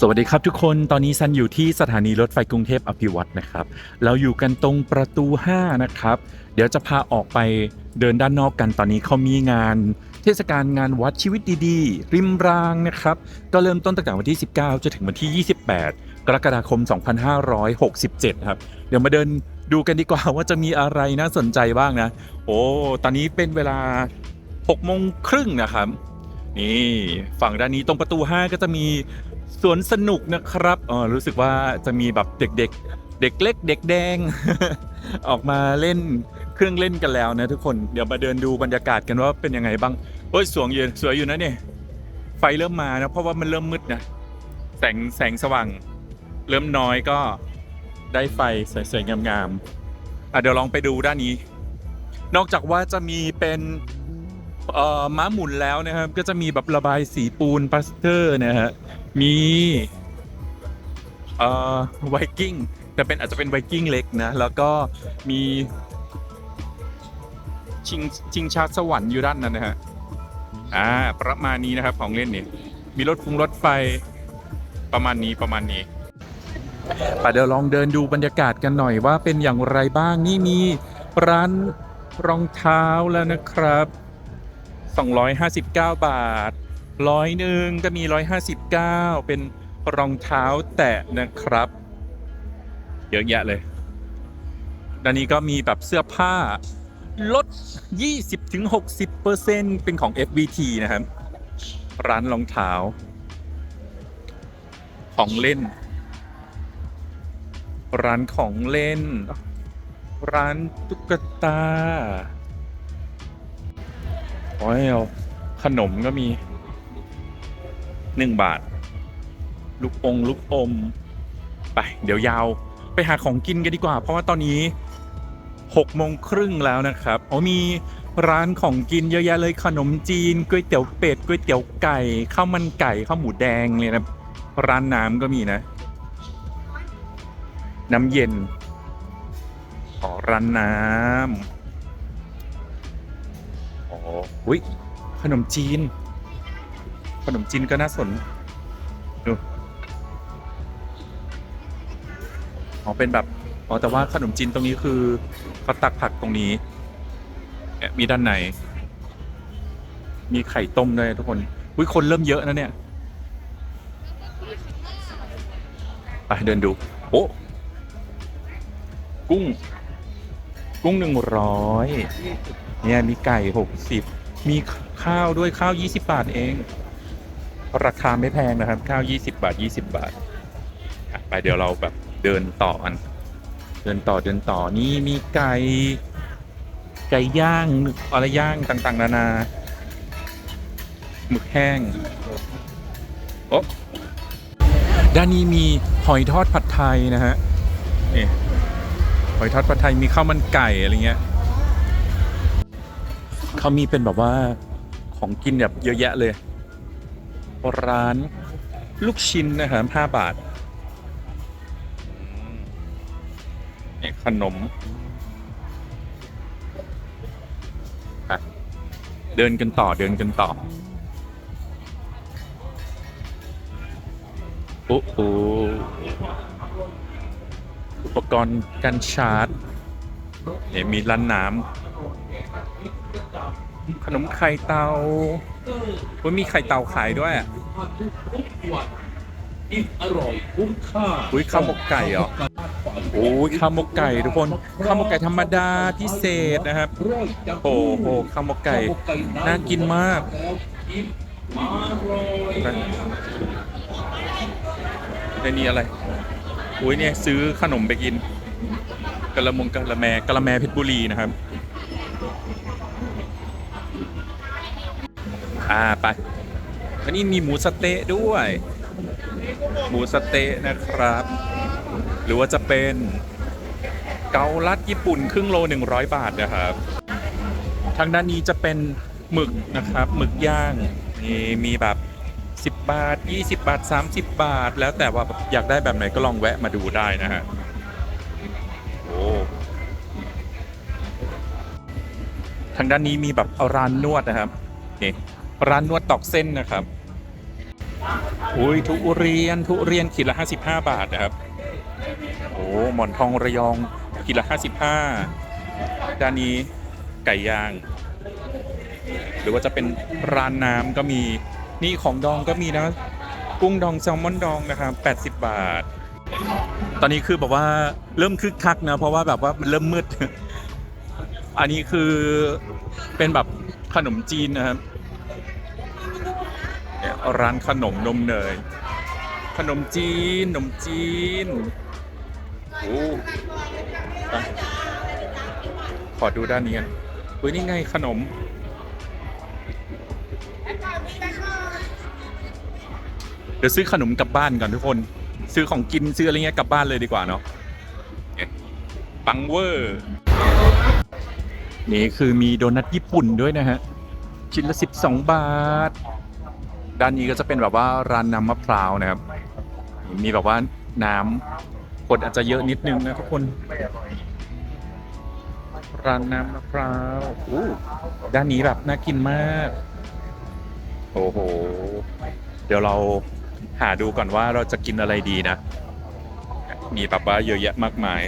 สวัสดีครับทุกคน ตอนนี้ซันอยู่ที่สถานีรถไฟกรุงเทพอภิวัตนะครับ เราอยู่กันตรงประตู 5 นะครับ เดี๋ยวจะพาออกไปเดินด้านนอกกัน ตอนนี้เขามีงาน เทศกาลงานวัดชีวิตดีๆ ริมรางนะครับ ก็เริ่มต้นตั้งแต่วันที่ 19 จนถึงวันที่ 28 กรกฎาคม 2567 ครับ เดี๋ยวมาเดินดูกันดีกว่าว่าจะมีอะไรน่าสนใจบ้างนะ โอ้ ตอนนี้เป็นเวลา6โมงครึ่งนะครับ นี่ฝั่งด้านนี้ตรงประตู 5 ก็จะมีสวนสนุกนะครับเออรู้สึกว่าจะมีแบบเด็กๆเด็กเล็ก เด็กแดง ออกมาเล่นเครื่องเล่นกันแล้วนะทุกคนเดี๋ยวมาเดินดูบรรยากาศกันว่าเป็นยังไงบ้างโอ้ยสวยอยู่สวยอยู่นะเนี่ยไฟเริ่มมานะเพราะว่ามันเริ่มมืดนะแสงแสงสว่าง เริ่มน้อยก็ได้ไฟสวยๆงามๆอะเดี๋ยวลองไปดูด้านนี้ นอกจากว่าจะมีเป็น เอ่อม้าหมุนแล้วนะครับ ก็จะมีแบบระบายสีปูนปาสเตอร์นะฮะมีเอ่อไวกิ้งแต่เป็นอาจจะเป็นไวกิ้งเล็กนะ แล้วก็มีชิงชิงชาสวรรค์อยู่ด้านนั้นนะฮะอ่าประมาณนี้นะครับของเล่นเนี่ยมีรถฟุงรถไฟประมาณนี้ประมาณนี้ไปเดี๋ยวลองเดินดูบรรยากาศกันหน่อยว่าเป็นอย่างไรบ้างนี่มีร้านรองเท้าแล้วนะครับ 259 บาทร้อยหนึ่งก็มี 159 เป็นรองเท้าแตะนะครับ เยอะแยะเลยด้านนี้ก็มีแบบเสื้อผ้าลด 20-60%เป็นของ FBT นะครับ ร้านรองเท้า ของเล่น ร้านของเล่น ร้านตุ๊กตา โอ้ยเอาขนมก็มีหนึ่งบาท ลูกองลูกอม ไป เดี๋ยวยาวไปหาของกินกันดีกว่า เพราะว่าตอนนี้หกโมงครึ่งแล้วนะครับโอ้มีร้านของกินเยอะแยะเลยขนมจีนก๋วยเตี๋ยวเป็ดก๋วยเตี๋ยวไก่ข้าวมันไก่ข้าวหมูแดงเลยนะร้านน้ำก็มีนะ น้ำเย็นอ๋อร้านน้ำ อุ้ยขนมจีน ขนมจีนก็น่าสนดูอ๋อเป็นแบบอ๋อแต่ว่าขนมจีนตรงนี้คือเขาตักผักตรงนี้มีด้านในมีไข่ต้มด้วยทุกคนอุ้ยคนเริ่มเยอะนะเนี่ยไปเดินดูโอ้กุ้ง กุ้งหนึ่งร้อย เนี่ยมีไก่ 60 มีข้าวด้วยข้าว 20 บาทเอง ราคาไม่แพงนะครับ ข้าว 20 บาท 20 บาท ไปเดี๋ยวเราแบบเดินต่อกัน เดินต่อเดินต่อนี่มีไก่ ไก่ย่างอะไรย่างต่างๆ นานา หมึกแห้ง โอ้ด้านนี้มีหอยทอดผัดไทยนะฮะนี่หอยทอดผัดไทยมีข้าวมันไก่อะไรเงี้ย เขามีเป็นแบบว่าของกินแบบเยอะแยะเลย ร้านลูกชิ้นนะครับห้าบาทนี่ขนม เดินกันต่อเดินกันต่อ โอ้โหอุปกรณ์การชาร์จเนี่ยมีร้านน้ำ ขนมไข่เตาโอ้ยมีไข่เตาขายด้วยอะอิ่มอร่อยคุ้มค่าอุ้ยข้าวหมกไก่เหรอโอ้ยข้าวหมกไก่ทุกคนข้าวหมกไก่ธรรมดาพิเศษนะครับร้อยจังโอ้โหข้าวหมกไก่น่ากินมากแล้วอิ่มอร่อยในนี้อะไรอุ้ยเนี่ยซื้อขนมไปกินกะละมงกะละแมกะละแมเพชรบุรีนะครับ อ่าไปอันนี้มีหมูสะเต๊ะด้วย หมูสะเต๊ะนะครับ หรือว่าจะเป็นเกาลัดญี่ปุ่นครึ่งโล 100 บาทนะครับ ทางด้านนี้จะเป็นหมึกนะครับหมึกย่างนี่มีแบบ 10 บาท 20 บาท 30 บาท แล้วแต่ว่าอยากได้แบบไหนก็ลองแวะมาดูได้นะฮะโอ้ทางด้านนี้มีแบบเอาร้านนวดนะครับนี่ ร้านนวดตอกเส้นนะครับ อุ้ยทุเรียนทุเรียนขีดละ55 บาทนะครับ โอ้หมอนทองระยองขีดละ55 ด้านนี้ไก่ย่าง หรือว่าจะเป็นร้านน้ำก็มี นี่ของดองก็มีนะ กุ้งดองแซลมอนดองนะครับ80 บาท ตอนนี้คือแบบว่าเริ่มคึกคักนะ เพราะว่าแบบว่ามันเริ่มมืด อันนี้คือเป็นแบบขนมจีนนะครับ ร้านขนมนมเนย ขนมจีนขนมจีนโอ้ไปขอดูด้านนี้กันเฮ้ยนี่ไงขนม เดี๋ยวซื้อขนมกลับบ้านก่อนทุกคน ซื้อของกินซื้ออะไรเงี้ยกลับบ้านเลยดีกว่าเนาะปังเวอร์นี่คือมีโดนัทญี่ปุ่นด้วยนะฮะ ชิ้นละ 12 บาท ด้านนี้ก็จะเป็นแบบว่าร้านน้ำมะพร้าวนะครับ มีแบบว่าน้ำคนอาจจะเยอะนิดนึงนะทุกคนร้านน้ำมะพร้าวอู้ด้านนี้แบบน่ากินมาก โอ้โห เดี๋ยวเราหาดูก่อนว่าเราจะกินอะไรดีนะ มีแบบว่าเยอะแยะมากมาย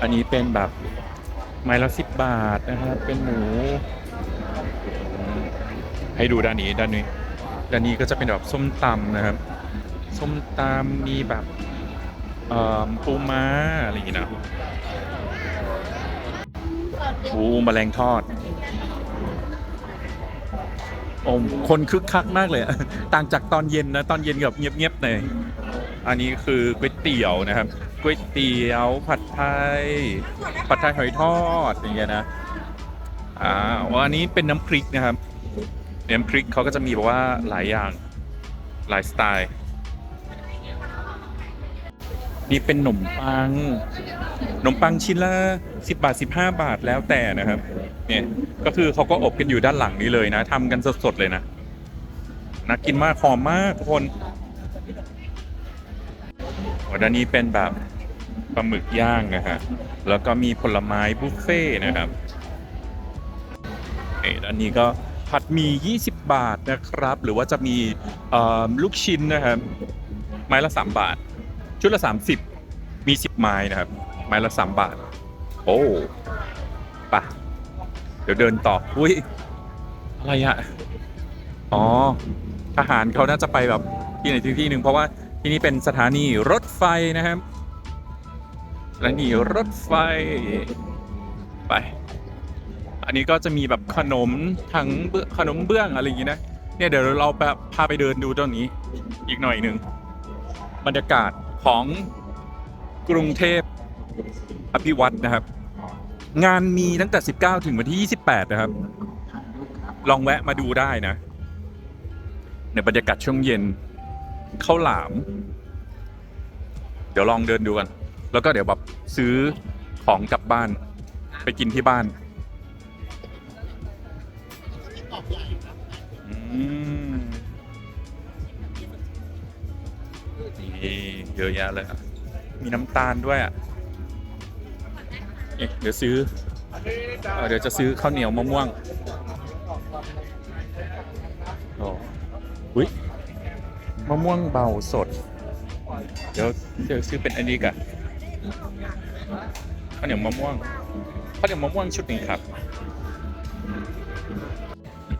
อันนี้เป็นแบบไม้ละสิบบาทนะครับเป็นหมู ให้ดูด้านนี้ด้านนี้ ด้านนี้ก็จะเป็นแบบส้มตำนะครับ ส้มตำมีแบบอ่อปูม้าอะไรอย่างเงี้ยนะปูแมลงทอดโอ้คนคึกคักมากเลย ต่างจากตอนเย็นนะ ตอนเย็นกับเงียบๆหน่อยอันนี้คือก๋วยเตี๋ยวนะครับก๋วยเตี๋ยวผัดไทย ผัดไทยหอยทอดอย่างเงี้ยนะ อ่าวันนี้เป็นน้ำพริกนะครับ น้ำพริกเขาก็จะมีแบบว่าหลายอย่างหลายสไตล์ นี่เป็นขนมปังขนมปังชิ้นละ10บาท15บาทแล้วแต่นะครับ เนี่ยก็คือเขาก็อบกันอยู่ด้านหลังนี้เลยนะทำกันสดๆเลยนะน่ากินมากหอมมากทุกคนโอ้ด้านนี้เป็นแบบปลาหมึกย่างนะฮะแล้วก็มีผลไม้บุฟเฟ่นะครับเอ้ด้านนี้ก็ ผัดหมี20 บาทนะครับ หรือว่าจะมีลูกชิ้นนะครับ ไม้ละ 3 บาท ชุดละ 30 มี 10 ไม้นะครับ ไม้ละ 3 บาท โอ้ปะเดี๋ยวเดินต่อ อุ้ย อะไรอะอ๋อ ทหารเขาน่าจะไปแบบที่ไหนที่ที่หนึ่งเพราะว่าที่นี่เป็นสถานีรถไฟนะครับสถานีรถไฟ ไป อันนี้ก็จะมีแบบขนมทั้งเบื้องขนมเบื้องอะไรอย่างงี้นะเนี่ยเดี๋ยวเราแบบพาไปเดินดูตรงนี้อีกหน่อยหนึ่งบรรยากาศของกรุงเทพอภิวัตนะครับ งานมีตั้งแต่ 19 ถึงวันที่ 28 นะครับ ลองแวะมาดูได้นะ ในบรรยากาศช่วงเย็นข้าวหลาม เดี๋ยวลองเดินดูกัน แล้วก็เดี๋ยวแบบซื้อของกลับบ้านไปกินที่บ้าน อืมนี่เยอะแยะเลยอะ มีน้ำตาลด้วยอะเอ๊ะเดี๋ยวซื้อเออเดี๋ยวจะซื้อข้าวเหนียวมะม่วงโอ้อุ้ยมะม่วงเบาสด เดี๋ยวเดี๋ยวซื้อเป็นอันนี้กันข้าวเหนียวมะม่วงข้าวเหนียวมะม่วงชุดหนึ่งครับ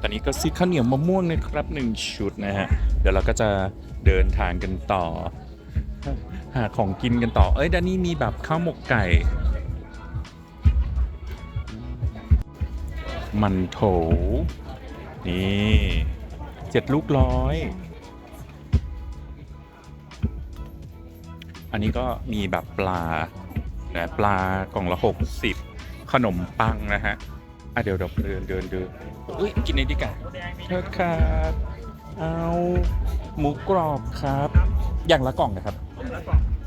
ตอนนี้ก็ซื้อข้าวเหนียวมะม่วงนะครับหนึ่งชุดนะฮะ เดี๋ยวเราก็จะเดินทางกันต่อ หาของกินกันต่อ เอ้ยด้านนี้มีแบบข้าวหมกไก่ มันโถ นี่เจ็ดลูกร้อย อันนี้ก็มีแบบปลานะปลากล่องละหกสิบขนมปังนะฮะ อะเดี๋ยวเดี๋ยวเดินเดินเดินอุ้ยกินในดีกว่าเธอครับเอาหมูกรอบครับ อย่างละกล่องนะครับ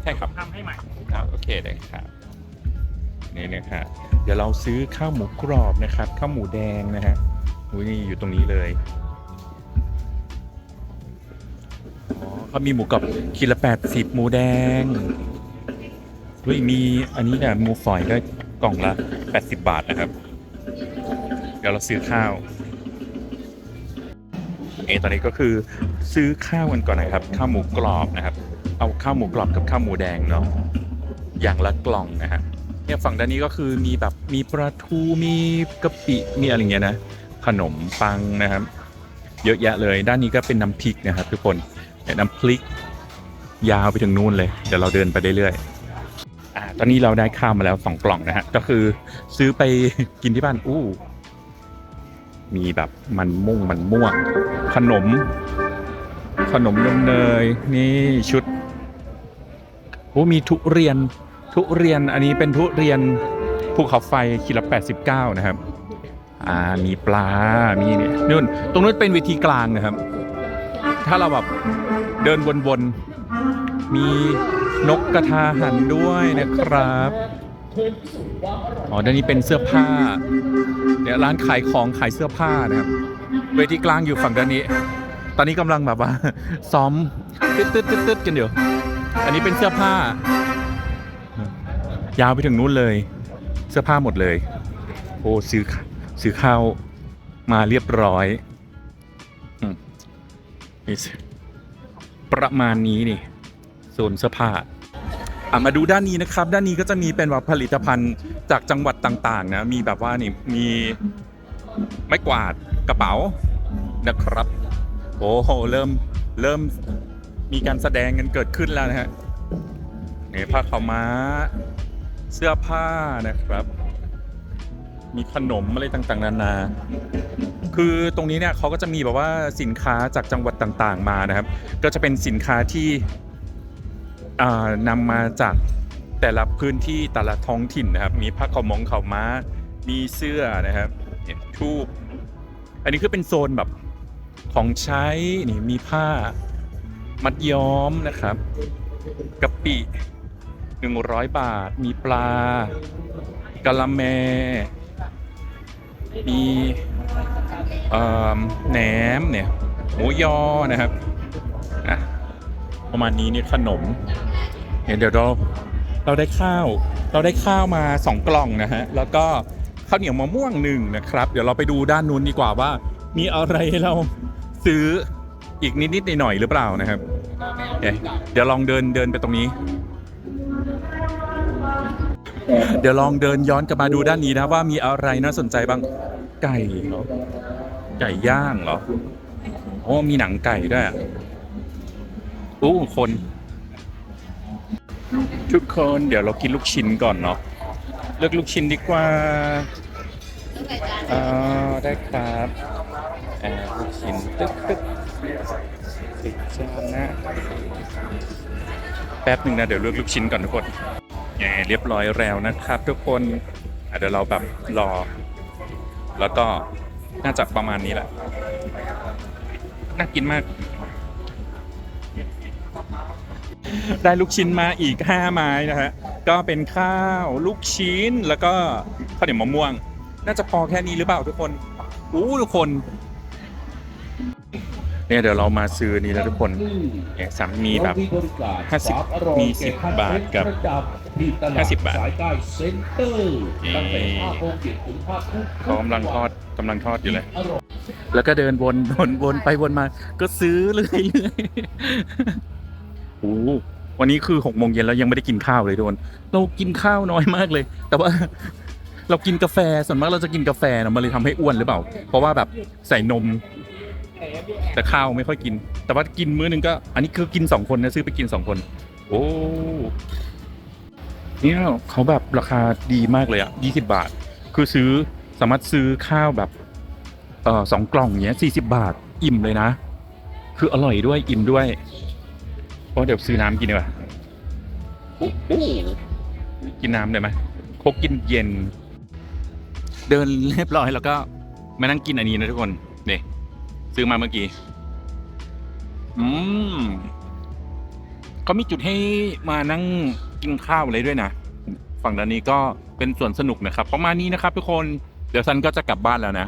ใช่ครับทำให้ใหม่ครับโอเคเลยครับนี่นะครับเดี๋ยวเราซื้อข้าวหมูกรอบนะครับ ข้าวหมูแดงนะฮะอุ้ยนี่อยู่ตรงนี้เลยอ๋อเขามีหมูกรอบคิดละแปดสิบหมูแดงอุ้ยมีอันนี้เนี่ยหมูฝอยก็กล่องละแปดสิบบาทนะครับเดี๋ยวเราซื้อข้าวเอตอนนี้ก็คือซื้อข้าวกันก่อนนะครับข้าวหมูกรอบนะครับ เอาข้าวหมูกรอบกับข้าวหมูแดงเนาะอย่างละกล่องนะฮะเนี่ยฝั่งด้านนี้ก็คือมีแบบมีปลาทูมีกะปิมีอะไรเงี้ยนะขนมปังนะครับ เยอะแยะเลยด้านนี้ก็เป็นน้ำพริกนะครับ ทุกคนน้ำพริก ยาวไปถึงนู่นเลยเดี๋ยวเราเดินไปเรื่อยๆอ่าตอนนี้เราได้ข้าวมาแล้วสองกล่องนะฮะก็คือซื้อไปกินที่บ้านอู้ มีแบบมันม่งมันม่วง ขนม ขนมนมเนย นี่ชุดโอ้มีทุเรียนทุเรียนอันนี้เป็นทุเรียนภูเขาไฟขีดละ89 นะครับ อ่ามีปลา มีเนี่ยนู่นตรงนู้นเป็นเวทีกลางนะครับ ถ้าเราแบบเดินวนๆ มีนกกระทาหันด้วยนะครับ อ๋อด้านนี้เป็นเสื้อผ้าเนี่ยร้านขายของขายเสื้อผ้านะครับ เวทีกลางอยู่ฝั่งด้านนี้ ตอนนี้กำลังแบบว่า ซ้อมตึ๊ดตึ๊ดตึ๊ดตึ๊ดกันอยู่อันนี้เป็นเสื้อผ้า ยาวไปถึงนู้นเลย เสื้อผ้าหมดเลย โอ้ซื้อซื้อข้าวมาเรียบร้อยอืมนี่ประมาณนี้นี่โซนเสื้อผ้า อะมาดูด้านนี้นะครับ ด้านนี้ก็จะมีเป็นแบบผลิตภัณฑ์จากจังหวัดต่างๆนะมีแบบว่านี่มีไม้กวาดกระเป๋านะครับโอ้โหเริ่มเริ่มมีการแสดงกันเกิดขึ้นแล้วนะฮะเนี่ยผ้าขาวม้า เสื้อผ้านะครับ มีขนมอะไรต่างๆ นานา คือตรงนี้เนี่ยเขาก็จะมีแบบว่าสินค้าจากจังหวัดต่างๆมานะครับ ก็จะเป็นสินค้าที่ นำมาจากแต่ละพื้นที่แต่ละท้องถิ่นนะครับ มีผ้าขาวมงขาวม้า มีเสื้อนะครับเนี่ยทูบอันนี้คือเป็นโซนแบบของใช้นี่มีผ้ามัดย้อมนะครับกะปิ100 บาท มีปลากะละแม มีแหนมเนี่ยหมูยอนะครับ อะ ประมาณนี้เนี่ยขนม เนี่ยเดี๋ยวเราเราได้ข้าว เราได้ข้าวมาสองกล่องนะฮะแล้วก็ข้าวเหนียวมะม่วงหนึ่งนะครับ เดี๋ยวเราไปดูด้านนู้นดีกว่าว่า มีอะไรให้เราซื้ออีกนิดๆหน่อยหรือเปล่านะครับเดี๋ยวลองเดินเดินไปตรงนี้ เดี๋ยวลองเดินย้อนกลับมาดูด้านนี้นะว่ามีอะไรน่าสนใจบ้างไก่เหรอไก่ย่างเหรอโอ้มีหนังไก่ด้วยอู้คน ทุกคนเดี๋ยวเรากินลูกชิ้นก่อนเนาะเลือกลูกชิ้นดีกว่าอ่าได้ครับอ่าลูกชิ้นตึ๊กตึ๊กสิบจานนะแป๊บหนึ่งนะเดี๋ยวเลือกลูกชิ้นก่อนทุกคนแหมเรียบร้อยแล้วนะครับ ทุกคนเดี๋ยวเราแบบรอ แล้วก็น่าจะประมาณนี้แหละน่ากินมาก ได้ลูกชิ้นมาอีก 5 ไม้นะฮะ ก็เป็นข้าวลูกชิ้นแล้วก็ข้าวเหนียวมะม่วง น่าจะพอแค่นี้หรือเปล่าทุกคน อู้ทุกคน เนี่ยเดี๋ยวเรามาซื้อนี่แล้วทุกคนเนี่ยสามมีแบบ 50 มี 10 บาทกับ 50 บาทสายใต้เซ็นเตอร์ตั้งแต่ห้าโมงเย็นถึงห้าทุ่มเขากำลังทอดกำลังทอดอยู่เลยแล้วก็เดินวนวนวนไปวนมา ก็ซื้อเรื่อยเรื่อย วันนี้คือหกโมงเย็นแล้วยังไม่ได้กินข้าวเลยทุกคนเรากินข้าวน้อยมากเลย แต่ว่า เรากินกาแฟส่วนมากเราจะกินกาแฟนะมันเลยทำให้อ้วนหรือเปล่า เพราะว่าแบบใส่นม แต่ข้าวไม่ค่อยกิน แต่ว่ากินมื้อนึงก็ อันนี้คือกินสองคนนะซื้อไปกินสองคน โอ้เนี่ยเขาแบบราคาดีมากเลยอะยี่สิบาท คือซื้อสามารถซื้อข้าวแบบเออสองกล่องเนี้ยสี่สิบาท อิ่มเลยนะ คืออร่อยด้วยอิ่มด้วย เพราะเดี๋ยวซื้อน้ำกินดีกว่ากินน้ำได้ไหมโคกกินเย็น เดินเรียบร้อยแล้วก็มานั่งกินอันนี้นะทุกคนเนี่ซื้อมาเมื่อกี้ อืมเขามีจุดให้มานั่งกินข้าวอะไรด้วยนะ ฝั่งด้านนี้ก็เป็นส่วนสนุกนะครับ ประมาณนี้นะครับทุกคน เดี๋ยวซันก็จะกลับบ้านแล้วนะ